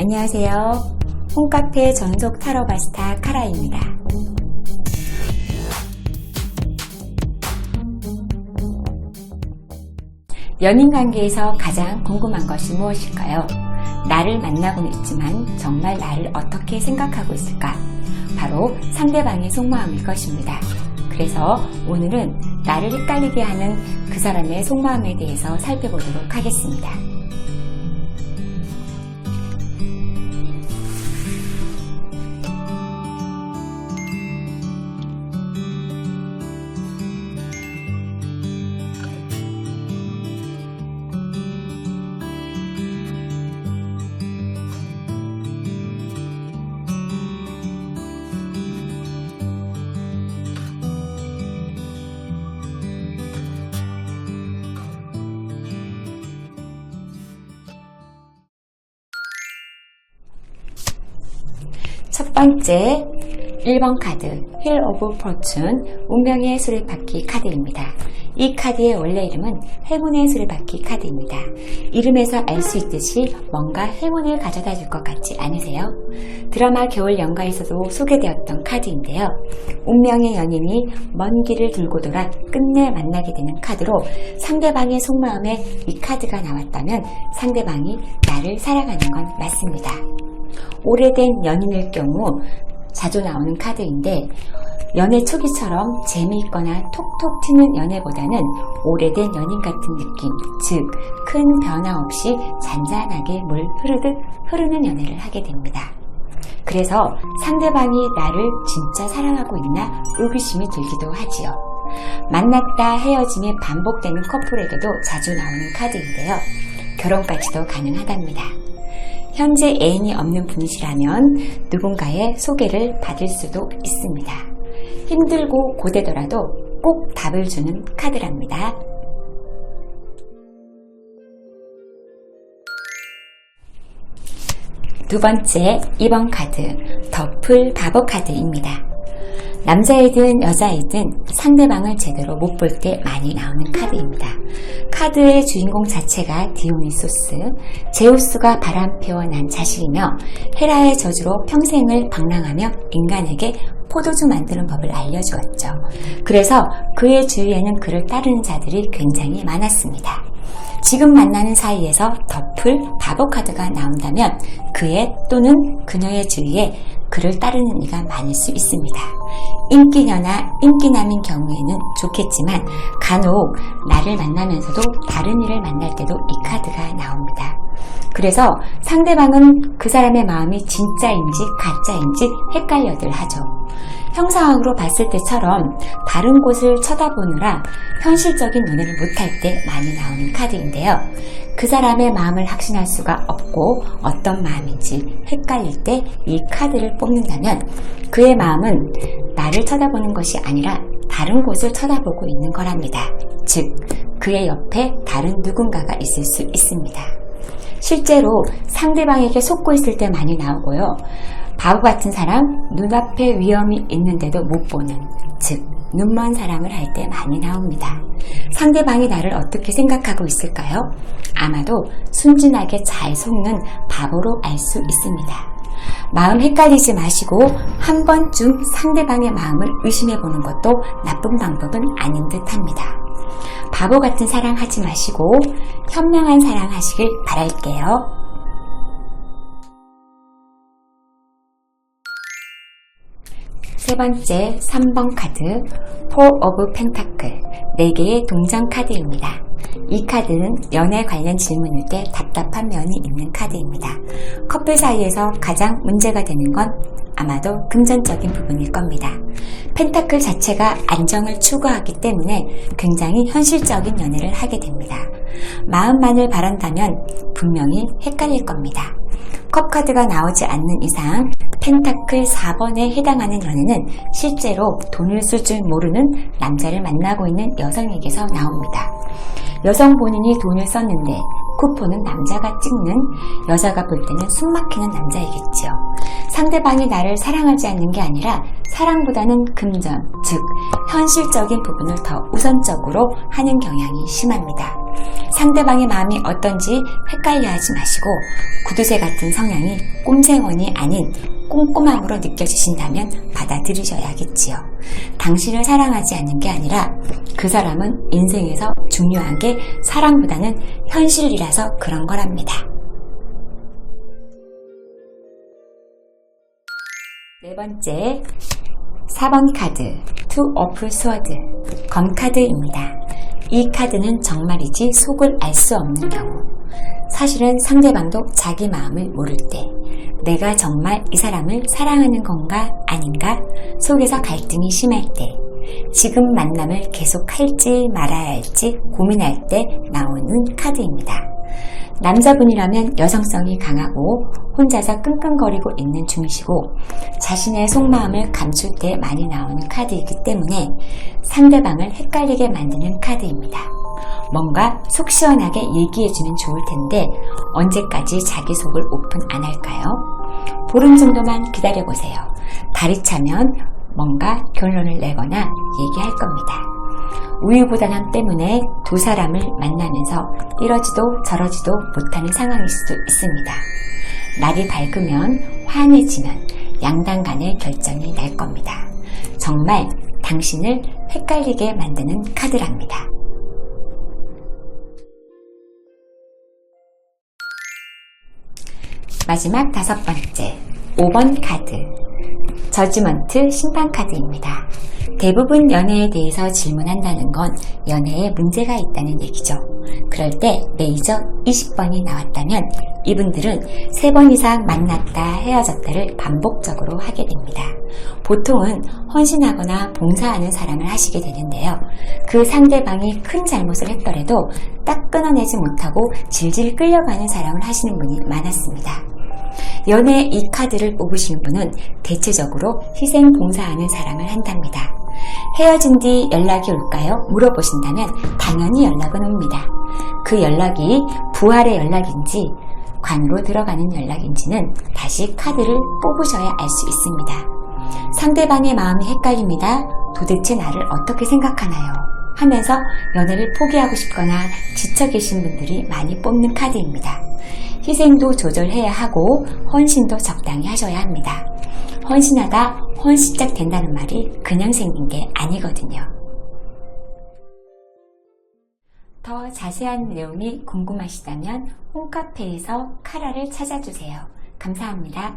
안녕하세요. 홈카페 전속 타로 바스타 카라입니다. 연인 관계에서 가장 궁금한 것이 무엇일까요? 나를 만나고는 있지만 정말 나를 어떻게 생각하고 있을까? 바로 상대방의 속마음일 것입니다. 그래서 오늘은 나를 헷갈리게 하는 그 사람의 속마음에 대해서 살펴보도록 하겠습니다. 번째 1번 카드 힐 오브 포춘 운명의 수레바퀴 카드입니다. 이 카드의 원래 이름은 행운의 수레바퀴 카드입니다. 이름에서 알 수 있듯이 뭔가 행운을 가져다 줄 것 같지 않으세요? 드라마 겨울 연가에서도 소개되었던 카드인데요. 운명의 연인이 먼 길을 들고 돌아 끝내 만나게 되는 카드로 상대방의 속마음에 이 카드가 나왔다면 상대방이 나를 사랑하는 건 맞습니다. 오래된 연인일 경우 자주 나오는 카드인데 연애 초기처럼 재미있거나 톡톡 튀는 연애보다는 오래된 연인 같은 느낌, 즉 큰 변화 없이 잔잔하게 물 흐르듯 흐르는 연애를 하게 됩니다. 그래서 상대방이 나를 진짜 사랑하고 있나 의구심이 들기도 하지요. 만났다 헤어짐이 반복되는 커플에게도 자주 나오는 카드인데요. 결혼까지도 가능하답니다. 현재 애인이 없는 분이시라면 누군가의 소개를 받을 수도 있습니다. 힘들고 고되더라도 꼭 답을 주는 카드랍니다. 두 번째 2번 카드 더풀 바보 카드입니다. 남자이든 여자이든 상대방을 제대로 못 볼 때 많이 나오는 카드입니다. 카드의 주인공 자체가 디오니소스, 제우스가 바람 피워난 자식이며 헤라의 저주로 평생을 방랑하며 인간에게 포도주 만드는 법을 알려주었죠. 그래서 그의 주위에는 그를 따르는 자들이 굉장히 많았습니다. 지금 만나는 사이에서 덮을 바보 카드가 나온다면 그의 또는 그녀의 주위에 그를 따르는 이가 많을 수 있습니다. 인기녀나 인기남인 경우에는 좋겠지만 간혹 나를 만나면서도 다른 이를 만날 때도 이 카드가 나옵니다. 그래서 상대방은 그 사람의 마음이 진짜인지 가짜인지 헷갈려들 하죠. 형상학으로 봤을 때처럼 다른 곳을 쳐다보느라 현실적인 눈을 못할 때 많이 나오는 카드인데요. 그 사람의 마음을 확신할 수가 없고 어떤 마음인지 헷갈릴 때 이 카드를 뽑는다면 그의 마음은 나를 쳐다보는 것이 아니라 다른 곳을 쳐다보고 있는 거랍니다. 즉, 그의 옆에 다른 누군가가 있을 수 있습니다. 실제로 상대방에게 속고 있을 때 많이 나오고요. 바보 같은 사람, 눈앞에 위험이 있는데도 못 보는, 즉, 눈먼 사랑을 할 때 많이 나옵니다. 상대방이 나를 어떻게 생각하고 있을까요? 아마도 순진하게 잘 속는 바보로 알 수 있습니다. 마음 헷갈리지 마시고 한 번쯤 상대방의 마음을 의심해 보는 것도 나쁜 방법은 아닌 듯 합니다. 바보 같은 사랑 하지 마시고 현명한 사랑 하시길 바랄게요. 세 번째 3번 카드 Four of Pentacle 4개의 동전 카드입니다. 이 카드는 연애 관련 질문일 때 답답한 면이 있는 카드입니다. 커플 사이에서 가장 문제가 되는 건 아마도 금전적인 부분일 겁니다. 펜타클 자체가 안정을 추구하기 때문에 굉장히 현실적인 연애를 하게 됩니다. 마음만을 바란다면 분명히 헷갈릴 겁니다. 컵 카드가 나오지 않는 이상 펜타클 4번에 해당하는 연애는 실제로 돈을 쓸 줄 모르는 남자를 만나고 있는 여성에게서 나옵니다. 여성 본인이 돈을 썼는데 쿠폰은 남자가 찍는 여자가 볼 때는 숨막히는 남자이겠지요. 상대방이 나를 사랑하지 않는 게 아니라 사랑보다는 금전, 즉 현실적인 부분을 더 우선적으로 하는 경향이 심합니다. 상대방의 마음이 어떤지 헷갈려 하지 마시고 구두쇠 같은 성향이 꼼생원이 아닌 꼼꼼함으로 느껴지신다면 받아들이셔야겠지요. 당신을 사랑하지 않는 게 아니라 그 사람은 인생에서 중요한 게 사랑보다는 현실이라서 그런 거랍니다. 네 번째, 4번 카드, 투 오프 스워드, 검 카드입니다. 이 카드는 정말이지 속을 알 수 없는 경우. 사실은 상대방도 자기 마음을 모를 때, 내가 정말 이 사람을 사랑하는 건가 아닌가 속에서 갈등이 심할 때, 지금 만남을 계속할지 말아야 할지 고민할 때 나오는 카드입니다. 남자분이라면 여성성이 강하고 혼자서 끙끙거리고 있는 중이시고 자신의 속마음을 감출 때 많이 나오는 카드이기 때문에 상대방을 헷갈리게 만드는 카드입니다. 뭔가 속 시원하게 얘기해주면 좋을 텐데 언제까지 자기 속을 오픈 안 할까요? 보름 정도만 기다려보세요. 발이 차면 뭔가 결론을 내거나 얘기할 겁니다. 우유부단함 때문에 두 사람을 만나면서 이러지도 저러지도 못하는 상황일 수도 있습니다. 날이 밝으면 환해지면 양당 간의 결정이 날 겁니다. 정말 당신을 헷갈리게 만드는 카드랍니다. 마지막 다섯 번째, 5번 카드. 저지먼트 심판 카드입니다. 대부분 연애에 대해서 질문한다는 건 연애에 문제가 있다는 얘기죠. 그럴 때 레이저 20번이 나왔다면 이분들은 3번 이상 만났다 헤어졌다를 반복적으로 하게 됩니다. 보통은 헌신하거나 봉사하는 사람을 하시게 되는데요. 그 상대방이 큰 잘못을 했더라도 딱 끊어내지 못하고 질질 끌려가는 사랑을 하시는 분이 많았습니다. 연애 이 카드를 뽑으시는 분은 대체적으로 희생 봉사하는 사랑을 한답니다. 헤어진 뒤 연락이 올까요? 물어보신다면 당연히 연락은 옵니다. 그 연락이 부활의 연락인지 관으로 들어가는 연락인지는 다시 카드를 뽑으셔야 알 수 있습니다. 상대방의 마음이 헷갈립니다. 도대체 나를 어떻게 생각하나요? 하면서 연애를 포기하고 싶거나 지쳐 계신 분들이 많이 뽑는 카드입니다. 희생도 조절해야 하고 헌신도 적당히 하셔야 합니다. 헌신하다 헌신짝 된다는 말이 그냥 생긴 게 아니거든요. 더 자세한 내용이 궁금하시다면 홈카페에서 카라를 찾아주세요. 감사합니다.